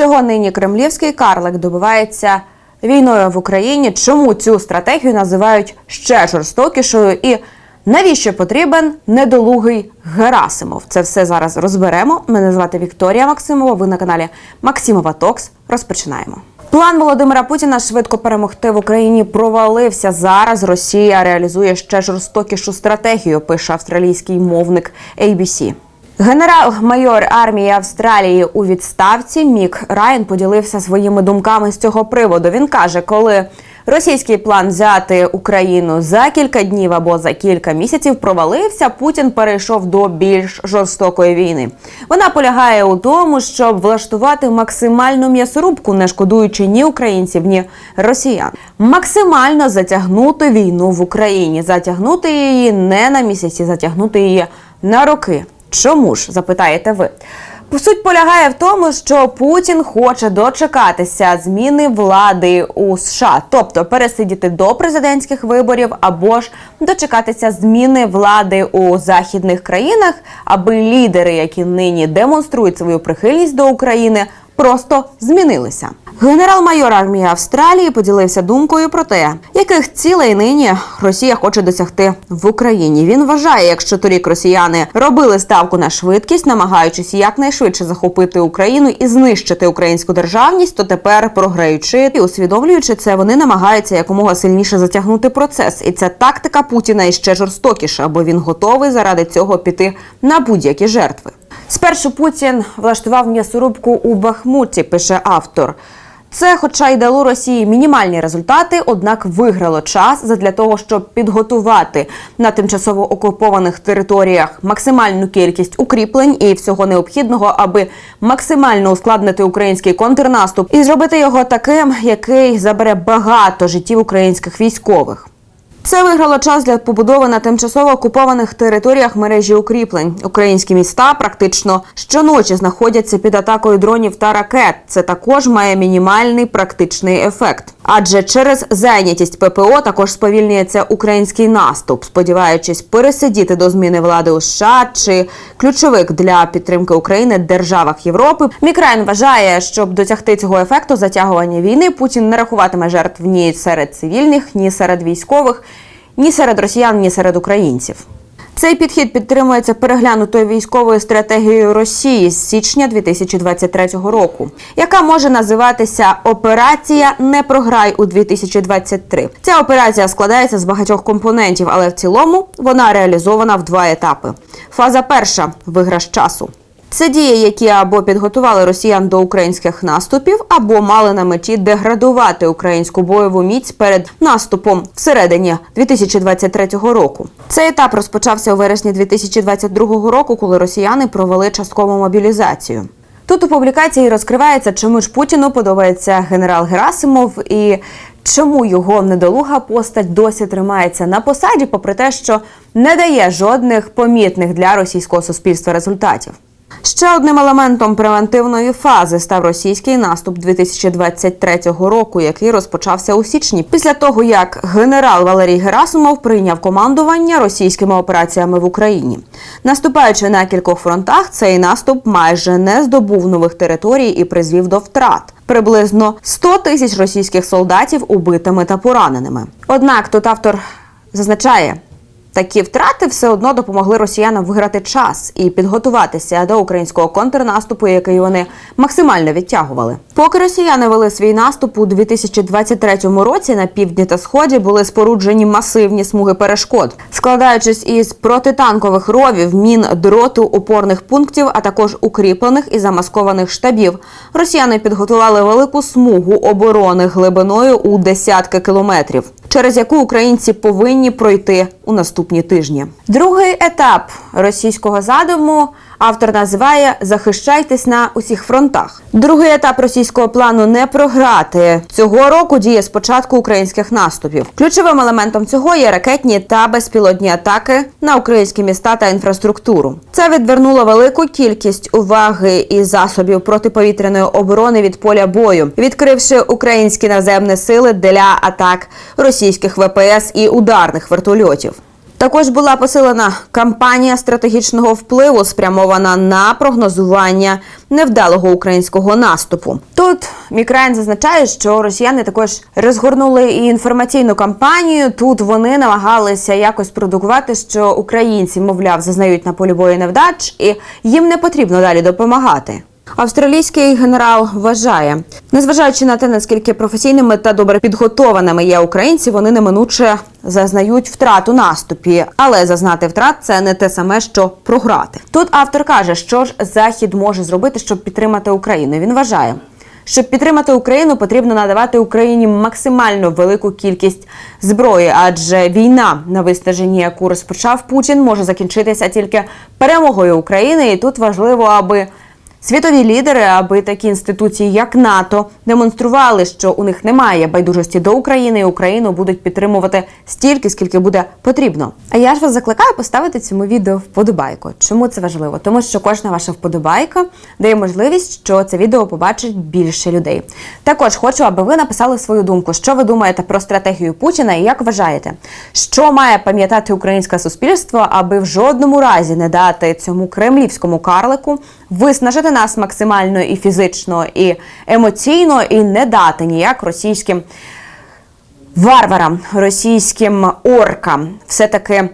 Чого нині кремлівський карлик добивається війною в Україні? Чому цю стратегію називають ще жорстокішою? І навіщо потрібен недолугий Герасимов? Це все зараз розберемо. Мене звати Вікторія Максимова. Ви на каналі Максимова Токс. Розпочинаємо. План Володимира Путіна швидко перемогти в Україні провалився. Зараз Росія реалізує ще жорстокішу стратегію. Пише австралійський мовник ABC. Генерал-майор армії Австралії у відставці Мік Райан поділився своїми думками з цього приводу. Він каже, коли російський план взяти Україну за кілька днів або за кілька місяців провалився, Путін перейшов до більш жорстокої війни. Вона полягає у тому, щоб влаштувати максимальну м'ясорубку, не шкодуючи ні українців, ні росіян. Максимально затягнути війну в Україні, затягнути її не на місяці, затягнути її на роки. Чому ж запитаєте ви? Суть полягає в тому, що Путін хоче дочекатися зміни влади у США, тобто пересидіти до президентських виборів, або ж дочекатися зміни влади у західних країнах, аби лідери, які нині демонструють свою прихильність до України, просто змінилися. Генерал-майор армії Австралії поділився думкою про те, яких цілей нині Росія хоче досягти в Україні. Він вважає, якщо торік росіяни робили ставку на швидкість, намагаючись якнайшвидше захопити Україну і знищити українську державність, то тепер програючи і усвідомлюючи це, вони намагаються якомога сильніше затягнути процес. І це тактика Путіна іще жорстокіша, бо він готовий заради цього піти на будь-які жертви. Спершу Путін влаштував м'ясорубку у Бахмуті, пише автор. Це, хоча й дало Росії мінімальні результати, однак виграло час задля того, щоб підготувати на тимчасово окупованих територіях максимальну кількість укріплень і всього необхідного, аби максимально ускладнити український контрнаступ і зробити його таким, який забере багато життів українських військових. Це виграло час для побудови на тимчасово окупованих територіях мережі укріплень. Українські міста практично щоночі знаходяться під атакою дронів та ракет. Це також має мінімальний практичний ефект. Адже через зайнятість ППО також сповільнюється український наступ, сподіваючись пересидіти до зміни влади у США чи ключових для підтримки України державах Європи. Мікрайн вважає, щоб досягти цього ефекту затягування війни, Путін не рахуватиме жертв ні серед цивільних, ні серед військових, ні серед росіян, ні серед українців. Цей підхід підтримується переглянутою військовою стратегією Росії з січня 2023 року, яка може називатися Операція Не програй у 2023. Ця операція складається з багатьох компонентів, але в цілому вона реалізована в два етапи. Фаза перша виграш часу. Це дії, які або підготували росіян до українських наступів, або мали на меті деградувати українську бойову міць перед наступом всередині 2023 року. Цей етап розпочався у вересні 2022 року, коли росіяни провели часткову мобілізацію. Тут у публікації розкривається, чому ж Путіну подобається генерал Герасимов і чому його недолуга постать досі тримається на посаді, попри те, що не дає жодних помітних для російського суспільства результатів. Ще одним елементом превентивної фази став російський наступ 2023 року, який розпочався у січні, після того як генерал Валерій Герасимов прийняв командування російськими операціями в Україні. Наступаючи на кількох фронтах, цей наступ майже не здобув нових територій і призвів до втрат. Приблизно 100 тисяч російських солдатів убитими та пораненими. Однак тут автор зазначає. Такі втрати все одно допомогли росіянам виграти час і підготуватися до українського контрнаступу, який вони максимально відтягували. Поки росіяни вели свій наступ у 2023 році на півдні та сході були споруджені масивні смуги перешкод, складаючись із протитанкових ровів, мін, дроту, опорних пунктів, а також укріплених і замаскованих штабів. Росіяни підготували велику смугу оборони глибиною у десятки кілометрів через яку українці повинні пройти у наступні тижні. Другий етап російського задуму автор називає Захищайтесь на усіх фронтах. Другий етап російського плану не програти цього року діє спочатку українських наступів. Ключовим елементом цього є ракетні та безпілотні атаки на українські міста та інфраструктуру. Це відвернуло велику кількість уваги і засобів протиповітряної оборони від поля бою, відкривши українські наземні сили для атак російських ВПС і ударних вертольотів. Також була посилена кампанія стратегічного впливу, спрямована на прогнозування невдалого українського наступу. Тут Мікраїн зазначає, що росіяни також розгорнули і інформаційну кампанію. Тут вони намагалися якось продукувати, що українці, мовляв, зазнають на полі бою невдач, і їм не потрібно далі допомагати. Австралійський генерал вважає, незважаючи на те, наскільки професійними та добре підготованими є українці, вони неминуче зазнають втрат у наступі, але зазнати втрат це не те саме, що програти. Тут автор каже, що ж захід може зробити, щоб підтримати Україну. Він вважає. Щоб підтримати Україну, потрібно надавати Україні максимально велику кількість зброї, адже війна на вистаженні, яку розпочав Путін, може закінчитися тільки перемогою України, і тут важливо, аби Світові лідери, аби такі інституції, як НАТО, демонстрували, що у них немає байдужості до України, і Україну будуть підтримувати стільки, скільки буде потрібно. А я ж вас закликаю поставити цьому відео вподобайку. Чому це важливо? Тому що кожна ваша вподобайка дає можливість, що це відео побачить більше людей. Також хочу, аби ви написали свою думку, що ви думаєте про стратегію Путіна і як вважаєте, що має пам'ятати українське суспільство, аби в жодному разі не дати цьому кремлівському карлику виснажити нас максимально і фізично, і емоційно, і не дати ніяк російським варварам, російським оркам все-таки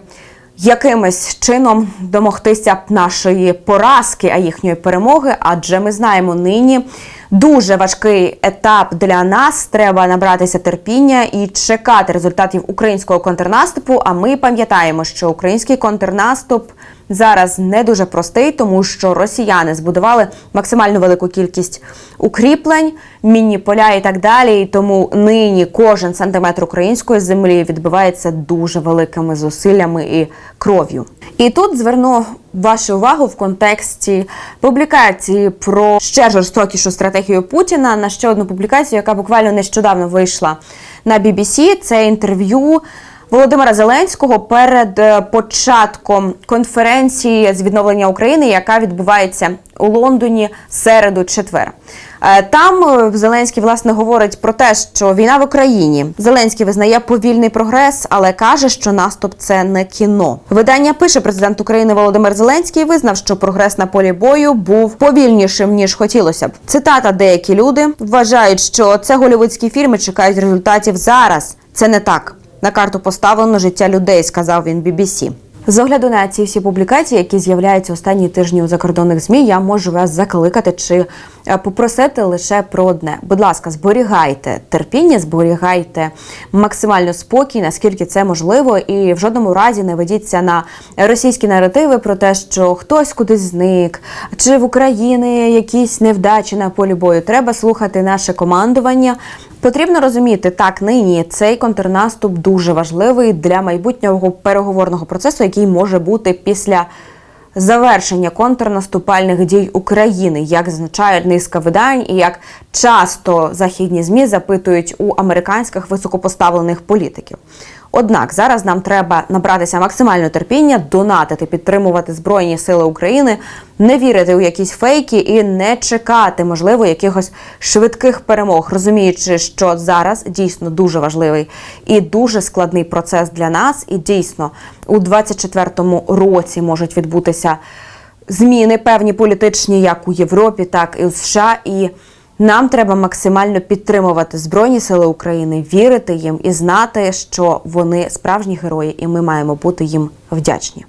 якимось чином домогтися нашої поразки, а їхньої перемоги. Адже ми знаємо нині. Дуже важкий етап для нас. Треба набратися терпіння і чекати результатів українського контрнаступу. А ми пам'ятаємо, що український контрнаступ зараз не дуже простий, тому що росіяни збудували максимально велику кількість укріплень, міні-поля і так далі. І тому нині кожен сантиметр української землі відбувається дуже великими зусиллями і кров'ю. І тут зверну вашу увагу в контексті публікації про ще жорстокішу стратегію Путіна на ще одну публікацію, яка буквально нещодавно вийшла на BBC. Це інтерв'ю. Володимира Зеленського перед е, початком конференції з відновлення України, яка відбувається у Лондоні середу четвер. Е, Там е, Зеленський власне говорить про те, що війна в Україні Зеленський визнає повільний прогрес, але каже, що наступ це не кіно. Видання пише президент України Володимир Зеленський визнав, що прогрес на полі бою був повільнішим ніж хотілося б. Цитата: деякі люди вважають, що це голівудські фільми чекають результатів зараз. Це не так. На карту поставлено життя людей, сказав він BBC. З огляду на ці всі публікації, які з'являються останні тижні у закордонних змі, я можу вас закликати чи е, попросити лише про одне. Будь ласка, зберігайте терпіння, зберігайте максимально спокій, наскільки це можливо, і в жодному разі не ведіться на російські наративи про те, що хтось кудись зник, чи в Україні якісь невдачі на полі бою. Треба слухати наше командування. Потрібно розуміти, так нині цей контрнаступ дуже важливий для майбутнього переговорного процесу, який може бути після завершення контрнаступальних дій України, як зазначають низка видань, і як часто західні змі запитують у американських високопоставлених політиків. Однак зараз нам треба набратися максимально терпіння, донатити, підтримувати збройні сили України, не вірити у якісь фейки і не чекати, можливо, якихось швидких перемог, розуміючи, що зараз дійсно дуже важливий і дуже складний процес для нас. І дійсно у 24-му році можуть відбутися зміни певні політичні, як у Європі, так і у США. І нам треба максимально підтримувати Збройні Сили України, вірити їм і знати, що вони справжні герої, і ми маємо бути їм вдячні.